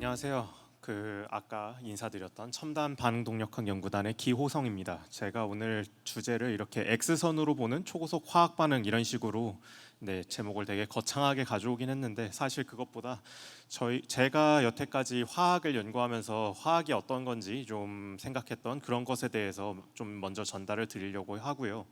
안녕하세요. 그 아까 인사드렸던 첨단 반응 동력학 연구단의 기호성입니다. 제가 오늘 주제를 이렇게 X선으로 보는 초고속 화학 반응 이런 식으로 네, 제목을 되게 거창하게 가져오긴 했는데 사실 그것보다 저희 제가 여태까지 화학을 연구하면서 화학이 어떤 건지 좀 생각했던 그런 것에 대해서 좀 먼저 전달을 드리려고 하고요.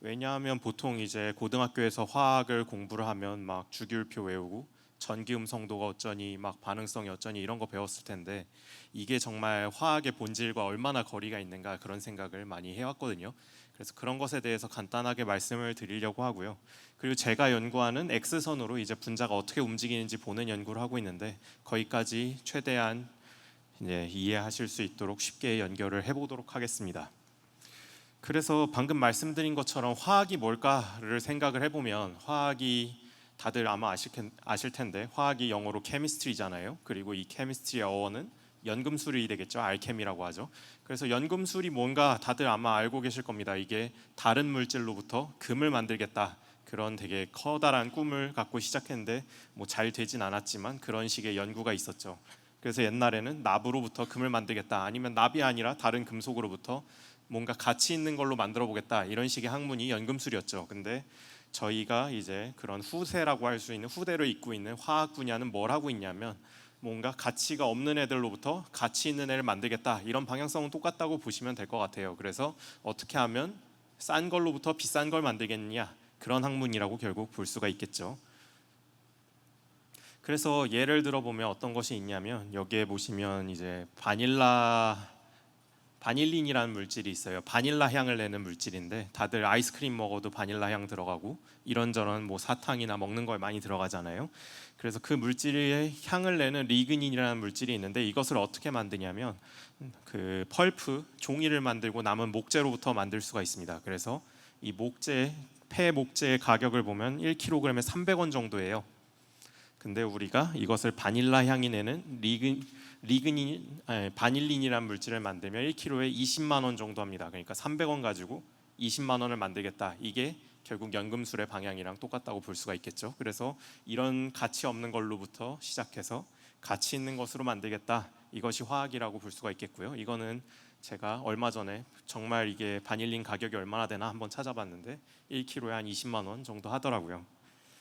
왜냐하면 보통 이제 고등학교에서 화학을 공부를 하면 막 주기율표 외우고 전기 음성도가 어쩌니 막 반응성이 어쩌니 이런 거 배웠을 텐데 이게 정말 화학의 본질과 얼마나 거리가 있는가 그런 생각을 많이 해왔거든요. 그래서 그런 것에 대해서 간단하게 말씀을 드리려고 하고요. 그리고 제가 연구하는 X선으로 이제 분자가 어떻게 움직이는지 보는 연구를 하고 있는데 거기까지 최대한 이제 이해하실 수 있도록 쉽게 연결을 해보도록 하겠습니다. 그래서 방금 말씀드린 것처럼 화학이 뭘까를 생각을 해보면 화학이 다들 아마 아실, 텐- 아실 텐데 화학이 영어로 케미스트리잖아요. 그리고 이 케미스트리의 어원은 연금술이 되겠죠. 알케미라고 하죠. 그래서 연금술이 뭔가 다들 아마 알고 계실 겁니다. 이게 다른 물질로부터 금을 만들겠다. 그런 되게 커다란 꿈을 갖고 시작했는데 뭐 잘 되진 않았지만 그런 식의 연구가 있었죠. 그래서 옛날에는 납으로부터 금을 만들겠다. 아니면 납이 아니라 다른 금속으로부터 뭔가 가치 있는 걸로 만들어 보겠다. 이런 식의 학문이 연금술이었죠. 근데 저희가 이제 그런 후세라고 할 수 있는 후대로 잇고 있는 화학 분야는 뭘 하고 있냐면 뭔가 가치가 없는 애들로부터 가치 있는 애를 만들겠다 이런 방향성은 똑같다고 보시면 될 것 같아요. 그래서 어떻게 하면 싼 걸로부터 비싼 걸 만들겠느냐 그런 학문이라고 결국 볼 수가 있겠죠. 그래서 예를 들어 보면 어떤 것이 있냐면 여기에 보시면 이제 바닐라 바닐린이라는 물질이 있어요. 바닐라 향을 내는 물질인데 다들 아이스크림 먹어도 바닐라 향 들어가고 이런저런 뭐 사탕이나 먹는 거에 많이 들어가잖아요. 그래서 그 물질의 향을 내는 리그닌이라는 물질이 있는데 이것을 어떻게 만드냐면 그 펄프 종이를 만들고 남은 목재로부터 만들 수가 있습니다. 그래서 이 목재 폐 목재의 가격을 보면 1kg에 300원 정도예요. 근데 우리가 이것을 바닐라 향이 내는 리그 리그닌 아니, 바닐린이라는 물질을 만들면 1kg에 20만 원 정도 합니다. 그러니까 300원 가지고 20만 원을 만들겠다. 이게 결국 연금술의 방향이랑 똑같다고 볼 수가 있겠죠. 그래서 이런 가치 없는 걸로부터 시작해서 가치 있는 것으로 만들겠다. 이것이 화학이라고 볼 수가 있겠고요. 이거는 제가 얼마 전에 정말 이게 바닐린 가격이 얼마나 되나 한번 찾아봤는데 1kg에 한 20만 원 정도 하더라고요.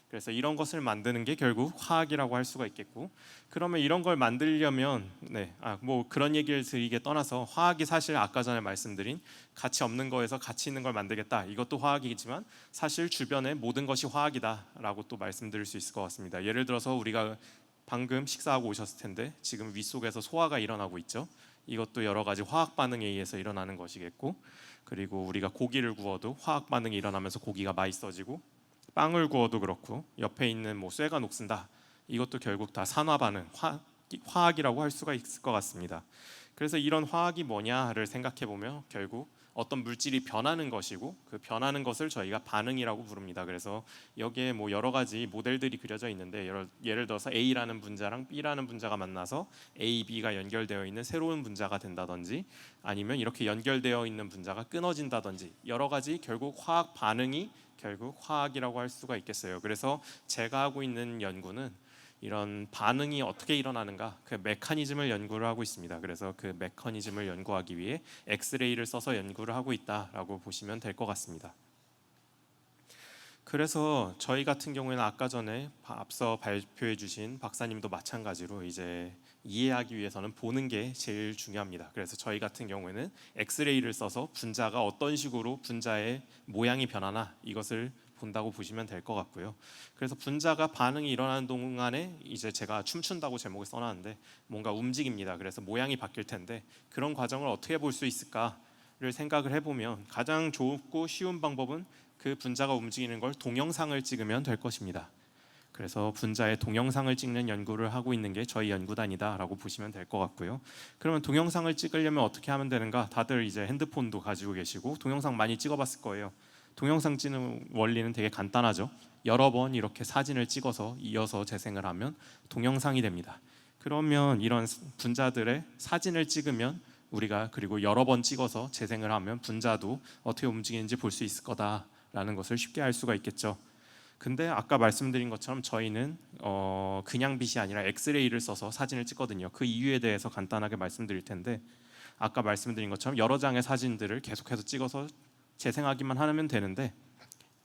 그래서 이런 것을 만드는 게 결국 화학이라고 할 수가 있겠고 그러면 이런 걸 만들려면 네 아 뭐 그런 얘기를 드리게 떠나서 화학이 사실 아까 전에 말씀드린 가치 없는 거에서 가치 있는 걸 만들겠다. 이것도 화학이지만 사실 주변의 모든 것이 화학이다라고 또 말씀드릴 수 있을 것 같습니다. 예를 들어서 우리가 방금 식사하고 오셨을 텐데 지금 위 속에서 소화가 일어나고 있죠. 이것도 여러 가지 화학 반응에 의해서 일어나는 것이겠고 그리고 우리가 고기를 구워도 화학 반응이 일어나면서 고기가 맛있어지고 빵을 구워도 그렇고 옆에 있는 뭐 쇠가 녹슨다. 이것도 결국 다 산화 반응, 화, 화학이라고 할 수가 있을 것 같습니다. 그래서 이런 화학이 뭐냐를 생각해 보면 결국 어떤 물질이 변하는 것이고 그 변하는 것을 저희가 반응이라고 부릅니다. 그래서 여기에 뭐 여러 가지 모델들이 그려져 있는데 예를, 예를 들어서 A라는 분자랑 B라는 분자가 만나서 A, B가 연결되어 있는 새로운 분자가 된다든지 아니면 이렇게 연결되어 있는 분자가 끊어진다든지 여러 가지 결국 화학 반응이 결국 화학이라고 할 수가 있겠어요. 그래서 제가 하고 있는 연구는 이런 반응이 어떻게 일어나는가 그 메커니즘을 연구를 하고 있습니다. 그래서 그 메커니즘을 연구하기 위해 엑스레이를 써서 연구를 하고 있다라고 보시면 될 것 같습니다. 그래서 저희 같은 경우에는 아까 전에 앞서 발표해 주신 박사님도 마찬가지로 이제 이해하기 위해서는 보는 게 제일 중요합니다. 그래서 저희 같은 경우에는 엑스레이를 써서 분자가 어떤 식으로 분자의 모양이 변하나 이것을 본다고 보시면 될 것 같고요. 그래서 분자가 반응이 일어나는 동안에 이제 제가 춤춘다고 제목을 써놨는데 뭔가 움직입니다. 그래서 모양이 바뀔 텐데 그런 과정을 어떻게 볼 수 있을까를 생각을 해보면 가장 좋고 쉬운 방법은 그 분자가 움직이는 걸 동영상을 찍으면 될 것입니다. 그래서 분자의 동영상을 찍는 연구를 하고 있는 게 저희 연구단이다라고 보시면 될 것 같고요. 그러면 동영상을 찍으려면 어떻게 하면 되는가? 다들 이제 핸드폰도 가지고 계시고 동영상 많이 찍어봤을 거예요. 동영상 찍는 원리는 되게 간단하죠. 여러 번 이렇게 사진을 찍어서 이어서 재생을 하면 동영상이 됩니다. 그러면 이런 분자들의 사진을 찍으면 우리가 그리고 여러 번 찍어서 재생을 하면 분자도 어떻게 움직이는지 볼 수 있을 거다라는 것을 쉽게 알 수가 있겠죠. 근데 아까 말씀드린 것처럼 저희는 어 그냥 빛이 아니라 엑스레이를 써서 사진을 찍거든요. 그 이유에 대해서 간단하게 말씀드릴 텐데 아까 말씀드린 것처럼 여러 장의 사진들을 계속해서 찍어서 재생하기만 하면 되는데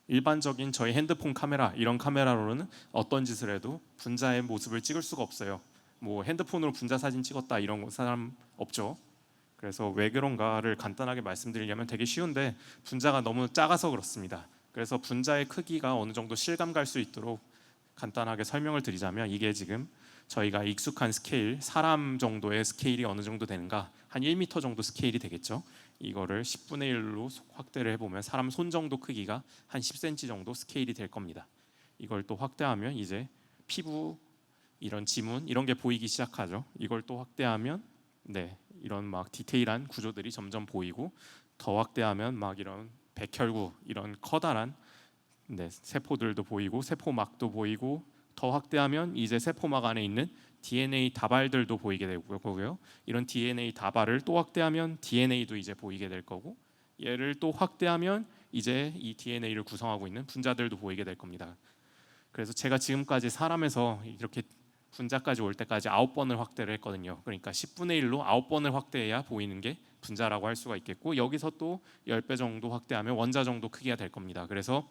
일반적인 저희 핸드폰 카메라 이런 카메라로는 어떤 짓을 해도 분자의 모습을 찍을 수가 없어요. 뭐 핸드폰으로 분자 사진 찍었다 이런 거 사람 없죠. 그래서 왜 그런가를 간단하게 말씀드리려면 되게 쉬운데 분자가 너무 작아서 그렇습니다. 그래서 분자의 크기가 어느 정도 실감 갈 수 있도록 간단하게 설명을 드리자면 이게 지금 저희가 익숙한 스케일 사람 정도의 스케일이 어느 정도 되는가 한 1m 정도 스케일이 되겠죠. 이거를 10분의 1로 확대를 해보면 사람 손 정도 크기가 한 10cm 정도 스케일이 될 겁니다. 이걸 또 확대하면 이제 피부 이런 지문 이런 게 보이기 시작하죠. 이걸 또 확대하면 네 이런 막 디테일한 구조들이 점점 보이고 더 확대하면 막 이런 백혈구 이런 커다란 네, 세포들도 보이고 세포막도 보이고 더 확대하면 이제 세포막 안에 있는 DNA 다발들도 보이게 되고요. 이런 DNA 다발을 또 확대하면 DNA도 이제 보이게 될 거고 얘를 또 확대하면 이제 이 DNA를 구성하고 있는 분자들도 보이게 될 겁니다. 그래서 제가 지금까지 사람에서 이렇게 분자까지 올 때까지 아홉 번을 확대를 했거든요. 그러니까 10분의 1로 아홉 번을 확대해야 보이는 게 분자라고 할 수가 있겠고 여기서 또 10배 정도 확대하면 원자 정도 크기가 될 겁니다. 그래서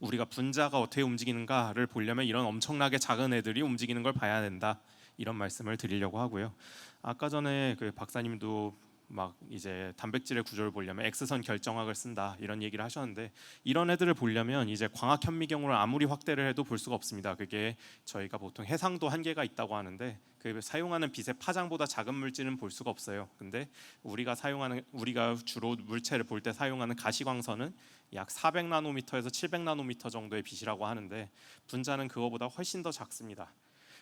우리가 분자가 어떻게 움직이는가를 보려면 이런 엄청나게 작은 애들이 움직이는 걸 봐야 된다. 이런 말씀을 드리려고 하고요. 아까 전에 그 박사님도 막 이제 단백질의 구조를 보려면 X선 결정학을 쓴다 이런 얘기를 하셨는데 이런 애들을 보려면 이제 광학 현미경으로 아무리 확대를 해도 볼 수가 없습니다. 그게 저희가 보통 해상도 한계가 있다고 하는데 그 사용하는 빛의 파장보다 작은 물질은 볼 수가 없어요. 근데 우리가 사용하는 우리가 주로 물체를 볼 때 사용하는 가시광선은 약 400나노미터에서 700나노미터 정도의 빛이라고 하는데 분자는 그거보다 훨씬 더 작습니다.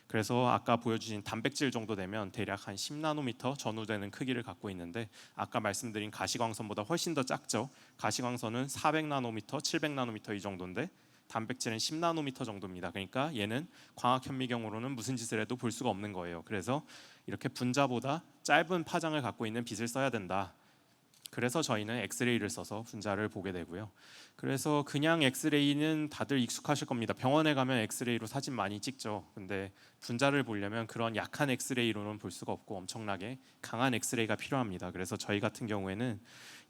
그래서 아까 보여주신 단백질 정도 되면 대략 한 10나노미터 전후되는 크기를 갖고 있는데 아까 말씀드린 가시광선보다 훨씬 더 작죠. 가시광선은 400나노미터, 700나노미터 이 정도인데 단백질은 10나노미터 정도입니다. 그러니까 얘는 광학 현미경으로는 무슨 짓을 해도 볼 수가 없는 거예요. 그래서 이렇게 분자보다 짧은 파장을 갖고 있는 빛을 써야 된다. 그래서 저희는 엑스레이를 써서 분자를 보게 되고요. 그래서 그냥 엑스레이는 다들 익숙하실 겁니다. 병원에 가면 엑스레이로 사진 많이 찍죠. 근데 분자를 보려면 그런 약한 엑스레이로는 볼 수가 없고 엄청나게 강한 엑스레이가 필요합니다. 그래서 저희 같은 경우에는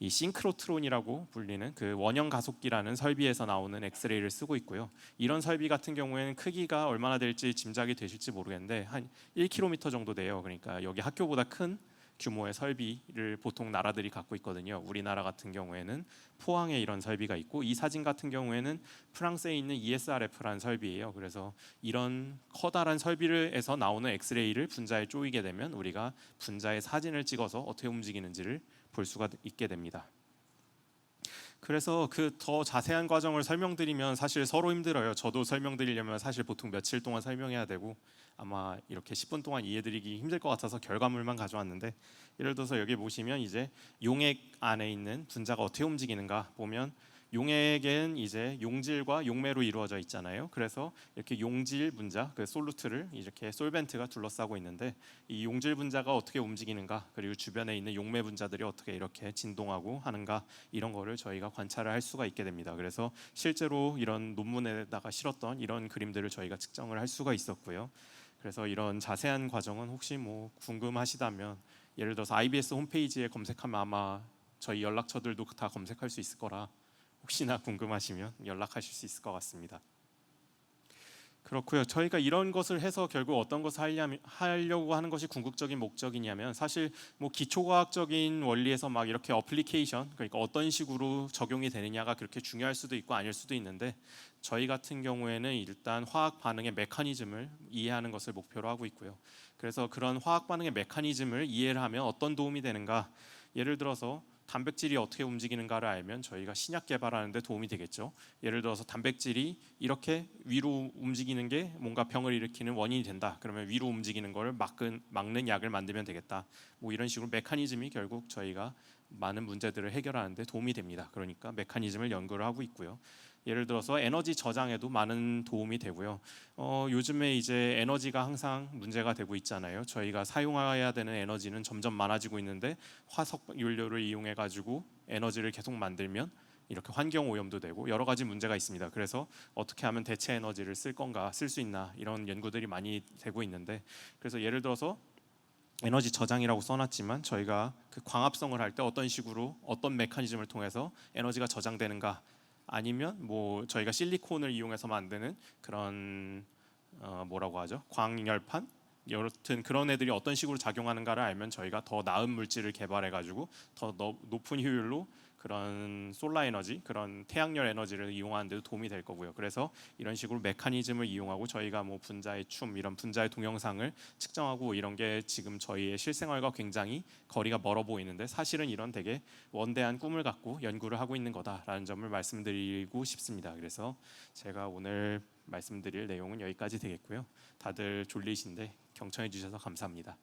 이 싱크로트론이라고 불리는 그 원형 가속기라는 설비에서 나오는 엑스레이를 쓰고 있고요. 이런 설비 같은 경우에는 크기가 얼마나 될지 짐작이 되실지 모르겠는데 한 1km 정도 돼요. 그러니까 여기 학교보다 큰 규모의 설비를 보통 나라들이 갖고 있거든요. 우리나라 같은 경우에는 포항에 이런 설비가 있고 이 사진 같은 경우에는 프랑스에 있는 ESRF라는 설비예요. 그래서 이런 커다란 설비를에서 나오는 엑스레이를 분자에 쪼이게 되면 우리가 분자의 사진을 찍어서 어떻게 움직이는지를 볼 수가 있게 됩니다. 그래서 그 더 자세한 과정을 설명드리면 사실 서로 힘들어요. 저도 설명드리려면 사실 보통 며칠 동안 설명해야 되고 아마 이렇게 10분 동안 이해드리기 힘들 것 같아서 결과물만 가져왔는데 예를 들어서 여기 보시면 이제 용액 안에 있는 분자가 어떻게 움직이는가 보면 용액은 이제 용질과 용매로 이루어져 있잖아요. 그래서 이렇게 용질 분자, 그 솔루트를 이렇게 솔벤트가 둘러싸고 있는데 이 용질 분자가 어떻게 움직이는가, 그리고 주변에 있는 용매 분자들이 어떻게 이렇게 진동하고 하는가 이런 거를 저희가 관찰을 할 수가 있게 됩니다. 그래서 실제로 이런 논문에다가 실었던 이런 그림들을 저희가 측정을 할 수가 있었고요. 그래서 이런 자세한 과정은 혹시 뭐 궁금하시다면 예를 들어서 IBS 홈페이지에 검색하면 아마 저희 연락처들도 다 검색할 수 있을 거라 혹시나 궁금하시면 연락하실 수 있을 것 같습니다. 그렇고요. 저희가 이런 것을 해서 결국 어떤 것을 하려고 하는 것이 궁극적인 목적이냐면 사실 뭐 기초과학적인 원리에서 막 이렇게 어플리케이션 그러니까 어떤 식으로 적용이 되느냐가 그렇게 중요할 수도 있고 아닐 수도 있는데 저희 같은 경우에는 일단 화학 반응의 메커니즘을 이해하는 것을 목표로 하고 있고요. 그래서 그런 화학 반응의 메커니즘을 이해를 하면 어떤 도움이 되는가? 예를 들어서 단백질이 어떻게 움직이는가를 알면 저희가 신약 개발하는 데 도움이 되겠죠. 예를 들어서 단백질이 이렇게 위로 움직이는 게 뭔가 병을 일으키는 원인이 된다. 그러면 위로 움직이는 걸 막은, 막는 약을 만들면 되겠다. 뭐 이런 식으로 메커니즘이 결국 저희가 많은 문제들을 해결하는 데 도움이 됩니다. 그러니까 메커니즘을 연구를 하고 있고요. 예를 들어서 에너지 저장에도 많은 도움이 되고요. 어, 요즘에 이제 에너지가 항상 문제가 되고 있잖아요. 저희가 사용해야 되는 에너지는 점점 많아지고 있는데 화석 연료를 이용해 가지고 에너지를 계속 만들면 이렇게 환경 오염도 되고 여러 가지 문제가 있습니다. 그래서 어떻게 하면 대체 에너지를 쓸 건가, 쓸 수 있나 이런 연구들이 많이 되고 있는데 그래서 예를 들어서 에너지 저장이라고 써놨지만 저희가 그 광합성을 할 때 어떤 식으로 어떤 메커니즘을 통해서 에너지가 저장되는가 아니면 뭐 저희가 실리콘을 이용해서 만드는 그런 어 뭐라고 하죠? 광열판? 여튼 그런 애들이 어떤 식으로 작용하는가를 알면 저희가 더 나은 물질을 개발해 가지고 더 너- 높은 효율로 그런 솔라 에너지 그런 태양열 에너지를 이용하는 데도 도움이 될 거고요. 그래서 이런 식으로 메커니즘을 이용하고 저희가 뭐 분자의 춤 이런 분자의 동영상을 측정하고 이런 게 지금 저희의 실생활과 굉장히 거리가 멀어 보이는데 사실은 이런 되게 원대한 꿈을 갖고 연구를 하고 있는 거다라는 점을 말씀드리고 싶습니다. 그래서 제가 오늘 말씀드릴 내용은 여기까지 되겠고요. 다들 졸리신데 경청해 주셔서 감사합니다.